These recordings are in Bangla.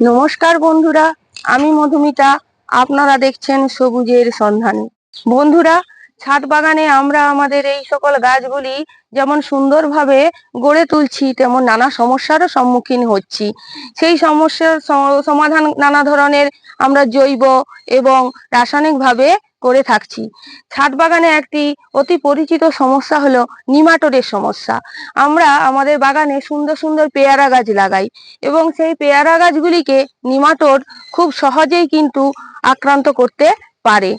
নমস্কার বন্ধুরা আমি মধুমিতা। আপনারা দেখছেন সবুজের সন্ধানে। বন্ধুরা ছাদ বাগানে আমরা আমাদের এই সকল গাছগুলি যেমন সুন্দরভাবে গড়ে তুলছি, তেমন নানা সমস্যারও সম্মুখীন হচ্ছি। সেই সমস্যার সমাধান নানা ধরনের আমরা জৈব এবং রাসায়নিকভাবে করে থাকছি। ছাদ বাগানে একটি অতি পরিচিত সমস্যা হলো নিমাটোডের সমস্যা। আমরা আমাদের বাগানে সুন্দর সুন্দর পেয়ারা গাছ লাগাই এবং সেই পেয়ারা গাছগুলিকে নিমাটোড খুব সহজেই কিন্তু আক্রান্ত করতে পারে।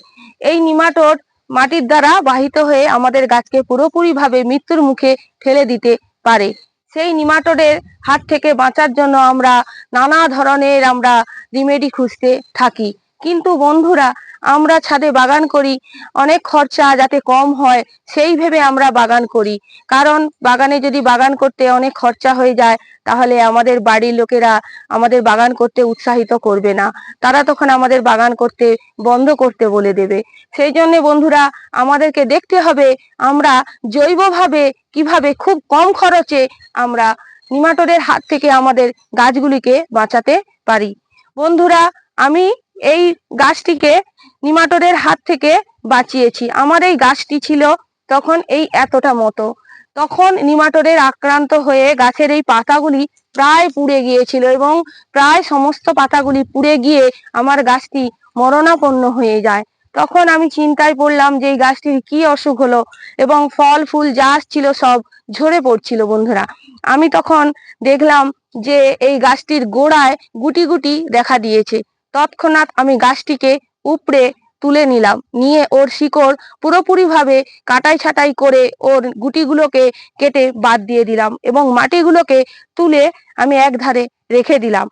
এই নিমাটোড মাটির দ্বারা বাহিত হয়ে আমাদের গাছকে পুরোপুরিভাবে মৃত্যুর মুখে ঠেলে দিতে পারে। সেই নিমাটোডের হাত থেকে বাঁচার জন্য আমরা নানা ধরনের আমরা রিমেডি খুঁজতে থাকি। কিন্তু বন্ধুরা, আমরা ছাদে বাগান করি, অনেক খরচা যাতে কম হয়, সেই ভেবে আমরা বাগান করি। কারণ বাগানে যদি বাগান করতে অনেক খরচা হয়ে যায়, তাহলে আমাদের বাড়ির লোকেরা আমাদের বাগান করতে উৎসাহিত করবে না। তারা তখন আমাদের বাগান করতে বন্ধ করতে বলে দেবে। সেই জন্য বন্ধুরা, আমাদেরকে দেখতে হবে আমরা জৈবভাবে কীভাবে খুব কম খরচে আমরা নিমাটোডের হাত থেকে আমাদের গাছগুলিকে বাঁচাতে পারি। বন্ধুরা, আমি এই গাছটিকে নিমাটোডের হাত থেকে বাঁচিয়েছি। আমার এই গাছটি ছিল তখন এই এতটা মতো। তখন নিমাটোডের আক্রান্ত হয়ে গাছের এই পাতাগুলি প্রায় পুড়ে গিয়েছিল এবং প্রায় সমস্ত পাতাগুলি পুড়ে গিয়ে আমার গাছটি মরণাপন্ন হয়ে যায়। তখন আমি চিন্তায় পড়লাম যে এই গাছটির কি অসুখ হলো এবং ফল, ফুল যা আসছিল সব ঝরে পড়ছিল বন্ধুরা। আমি তখন দেখলাম যে এই গাছটির গোড়ায় গুটি গুটি দেখা দিয়েছে। তৎক্ষণাৎ আমি গাছটিকে উপড়ে তুলে নিলাম। নিয়ে ওর শিকড় পুরোপুরিভাবে কাটাই ছাটাই করে ওর গুটিগুলোকে কেটে বাদ দিয়ে দিলাম এবং মাটিগুলোকে তুলে আমি এক ধারে রেখে দিলাম।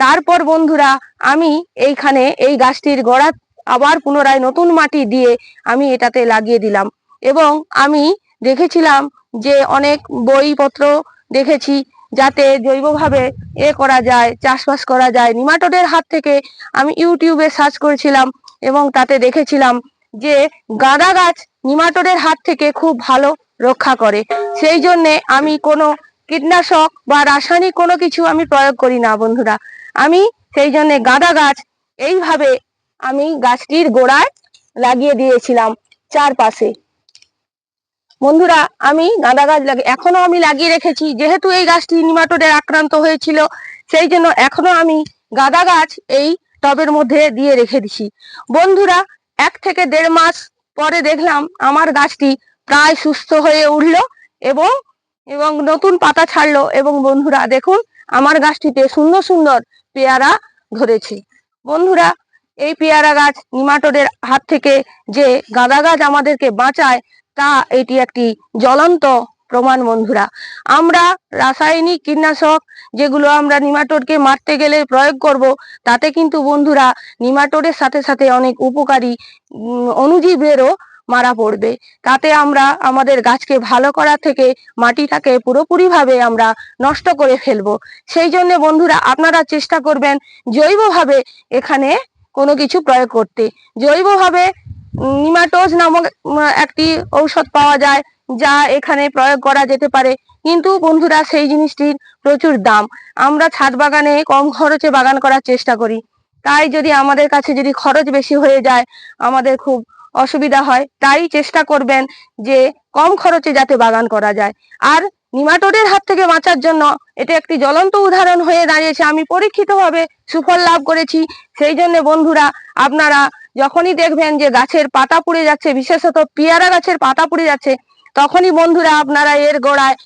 তারপর বন্ধুরা, আমি এইখানে এই গাছটির গোড়া আবার পুনরায় নতুন মাটি দিয়ে আমি এটাতে লাগিয়ে দিলাম এবং আমি দেখেছিলাম যে অনেক বইপত্র দেখেছি যাতে জৈবভাবে এ করা যায়, চাষবাস করা যায়। নিমাটোডের হাত থেকে আমি ইউটিউবে সার্চ করেছিলাম এবং তাতে দেখেছিলাম যে গাঁদা গাছ নিমাটোডের হাত থেকে খুব ভালো রক্ষা করে। সেই জন্যে আমি কোনো কীটনাশক বা রাসায়নিক কোনো কিছু আমি প্রয়োগ করি না বন্ধুরা। আমি সেই জন্যে গাঁদা গাছ এইভাবে আমি গাছটির গোড়ায় লাগিয়ে দিয়েছিলাম চারপাশে। বন্ধুরা, আমি গাঁদা গাছ লাগে, এখনও আমি লাগিয়ে রেখেছি। যেহেতু এই গাছটি নিমাটোডের আক্রান্ত হয়েছিল, সেই জন্য এখনও আমি গাঁদা গাছ এই টবের মধ্যে দিয়ে রেখে দিছি। বন্ধুরা, এক থেকে দেড় মাস পরে দেখলাম আমার গাছটি প্রায় সুস্থ হয়ে উঠল এবং এবং নতুন পাতা ছাড়লো। এবং বন্ধুরা, দেখুন, আমার গাছটিতে সুন্দর সুন্দর পেয়ারা ধরেছে। বন্ধুরা, এই পেয়ারা গাছ নিমাটোডের হাত থেকে যে গাঁদা গাছ আমাদেরকে বাঁচায় তা এটি একটি জ্বলন্ত প্রমাণ বন্ধুরা। আমরা রাসায়নিক কীটনাশক যেগুলো আমরা নিমাটোডকে মারতে গেলে প্রয়োগ করব তাতে কিন্তু বন্ধুরা নিমাটোডের সাথে সাথে অনেক উপকারী উম, অণুজীবেরও মারা পড়বে। তাতে আমরা আমাদের গাছকে ভালো করা থেকে মাটিটাকে পুরোপুরিভাবে আমরা নষ্ট করে ফেলব। সেই জন্য বন্ধুরা আপনারা চেষ্টা করবেন জৈবভাবে এখানে কোনো কিছু প্রয়োগ করতে। জৈবভাবে নিমাটোজ নামক একটি ঔষধ পাওয়া যায় যা এখানে প্রয়োগ করা যেতে পারে। কিন্তু বন্ধুরা, সেই জিনিসটির প্রচুর দাম। আমরা ছাদ বাগানে কম খরচে বাগান করার চেষ্টা করি। তাই যদি আমাদের কাছে যদি খরচ বেশি হয়ে যায়, আমাদের খুব অসুবিধা হয়। তাই চেষ্টা করবেন যে কম খরচে যাতে বাগান করা যায়। আর নিমাটোডের হাত থেকে বাঁচার জন্য এটা একটি জ্বলন্ত উদাহরণ হয়ে দাঁড়িয়েছে। আমি পরীক্ষিতভাবে সুফল লাভ করেছি। সেই জন্য বন্ধুরা, আপনারা যখনই দেখবেন যে গাছের পাতা পুড়ে যাচ্ছে, বিশেষত পেয়ারা গাছের পাতা পুড়ে যাচ্ছে, তখনই বন্ধুরা আপনারা এর গোড়ায়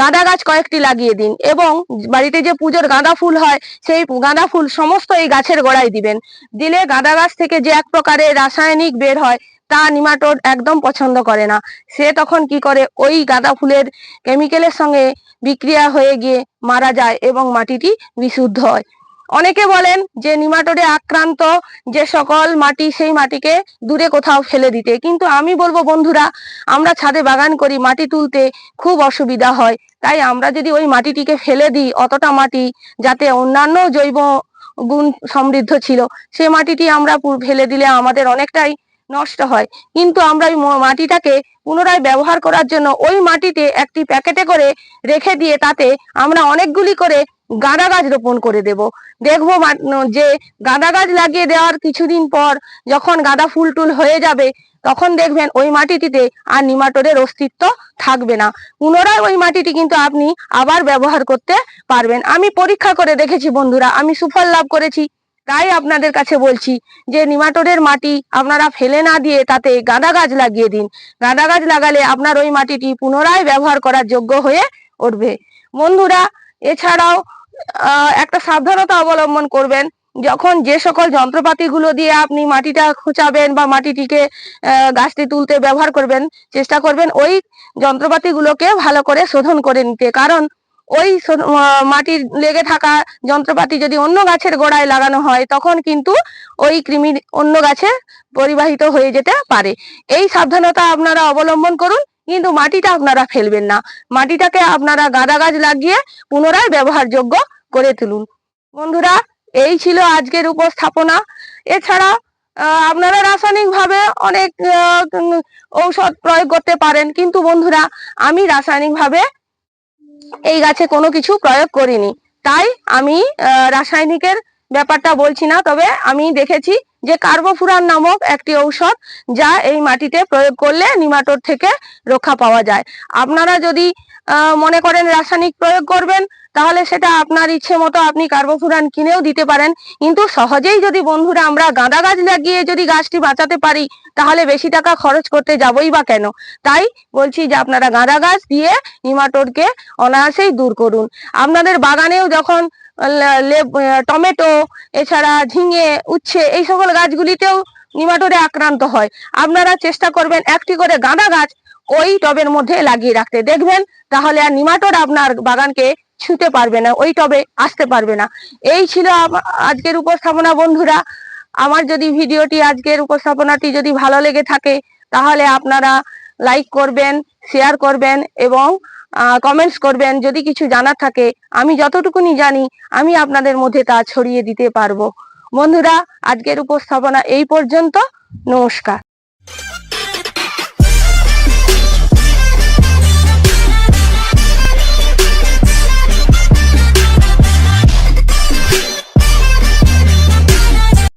গাঁদা গাছ কয়েকটি লাগিয়ে দিন এবং বাড়িতে যে পুজোর গাঁদা ফুল হয়, সেই গাঁদা ফুল সমস্ত এই গাছের গোড়ায় দিবেন। দিলে গাঁদা গাছ থেকে যে এক প্রকারের রাসায়নিক বের হয়, তা নিমাটোড একদম পছন্দ করে না। সে তখন কি করে, ওই গাঁদা ফুলের কেমিক্যালের সঙ্গে বিক্রিয়া হয়ে গিয়ে মারা যায় এবং মাটিটি বিশুদ্ধ হয়। অনেকে বলেন যে নিমাটোডে আক্রান্ত যে সকল মাটি, সেই মাটিকে দূরে কোথাও ফেলে দিতে। কিন্তু আমি বলব, বন্ধুরা, আমরা ছাদে বাগান করি, মাটি তুলতে খুব অসুবিধা হয়। তাই আমরা যদি ওই মাটিটিকে ফেলে দিই, অতটা মাটি, যাতে অন্যান্য জৈব গুণ সমৃদ্ধ ছিল, সে মাটিটি আমরা ফেলে দিলে আমাদের অনেকটাই নষ্ট হয়। কিন্তু আমরা ওই মাটিটাকে পুনরায় ব্যবহার করার জন্য ওই মাটিতে একটি প্যাকেটে করে রেখে দিয়ে তাতে আমরা অনেকগুলি করে গাঁদা গাছ রোপণ করে দেব। দেখব যে গাঁদা গাছ লাগিয়ে দেওয়ার কিছুদিন পর যখন গাঁদা ফুল টুল হয়ে যাবে, তখন দেখবেন ওই মাটিটিতে আর নিমাটোডের অস্তিত্ব থাকবে না। পুনরায় ওই মাটিটি কিন্তু আপনি আবার ব্যবহার করতে পারবেন। আমি পরীক্ষা করে দেখেছি বন্ধুরা, আমি সুফল লাভ করেছি। তাই আপনাদের কাছে বলছি যে নিমাটোডের মাটি আপনারা ফেলে না দিয়ে তাতে গাঁদা গাছ লাগিয়ে দিন। গাঁদা গাছ লাগালে আপনার ওই মাটিটি পুনরায় ব্যবহার করার যোগ্য হয়ে উঠবে। বন্ধুরা, এছাড়াও একটা সাবধানতা অবলম্বন করবেন। যখন যে সকল যন্ত্রপাতিগুলো দিয়ে আপনি মাটিটা খোঁচাবেন বা মাটিটিকে গাছটি তুলতে ব্যবহার করবেন, চেষ্টা করবেন ওই যন্ত্রপাতিগুলোকে ভালো করে শোধন করে নিতে। কারণ ওই মাটির লেগে থাকা যন্ত্রপাতি যদি অন্য গাছের গোড়ায় লাগানো হয়, তখন কিন্তু ওই কৃমি অন্য গাছে পরিবাহিত হয়ে যেতে পারে। এই সাবধানতা আপনারা অবলম্বন করুন। কিন্তু মাটিটা আপনারা ফেলবেন না। মাটিটাকে আপনারা গাঁদা গাছ লাগিয়ে পুনরায় ব্যবহারযোগ্য করে তুলুন। বন্ধুরা, এই ছিল আজকের উপস্থাপনা। এছাড়া আপনারা রাসায়নিক ভাবে অনেক ঔষধ প্রয়োগ করতে পারেন। কিন্তু বন্ধুরা, আমি রাসায়নিক ভাবে এই গাছে কোনো কিছু প্রয়োগ করিনি। তাই আমি রাসায়নিকের ব্যাপারটা বলছি না। তবে আমি দেখেছি যে কার্বোফুরান নামক একটি ঔষধ যা এই মাটিতে প্রয়োগ করলে নিমাটোর থেকে রক্ষা পাওয়া যায়। আপনারা যদি মনে করেন রাসায়নিক প্রয়োগ করবেন, তাহলে সেটা আপনার ইচ্ছে মতো আপনি কার্বোফুরান কিনেও দিতে পারেন। কিন্তু সহজেই যদি বন্ধুরা আমরা গাঁদা গাছ লাগিয়ে যদি গাছটি বাঁচাতে পারি, তাহলে বেশি টাকা খরচ করতে যাবই বা কেন? তাই বলছি যে আপনারা গাঁদা গাছ দিয়ে নিমাটোডকে অনায়াসেই দূর করুন। আপনাদের বাগানেও যখন টমেটো, এছাড়া ঝিঙে, উচ্ছে, এই সকল গাছগুলিতেও নিমাটোরে আক্রান্ত হয়। আপনারা চেষ্টা করবেন একটি করে গাঁদা গাছ ওই টবের মধ্যে লাগিয়ে রাখতে। দেখবেন তাহলে আর নিমাটোর আপনার বাগানকে ছুঁতে পারবে না, ওই টবে আসতে পারবে না। এই ছিল আজকের উপস্থাপনা, বন্ধুরা। আমার যদি ভিডিওটি আজকের উপস্থাপনাটি যদি ভালো লেগে থাকে, তাহলে আপনারা লাইক করবেন, শেয়ার করবেন এবং কমেন্টস করবেন, যদি কিছু জানার থাকে, আমি যতটুকুনি জানি, আমি আপনাদের মধ্যে তা ছড়িয়ে দিতে পারব। বন্ধুরা, আজকের উপস্থাপনা এই পর্যন্ত। নমস্কার।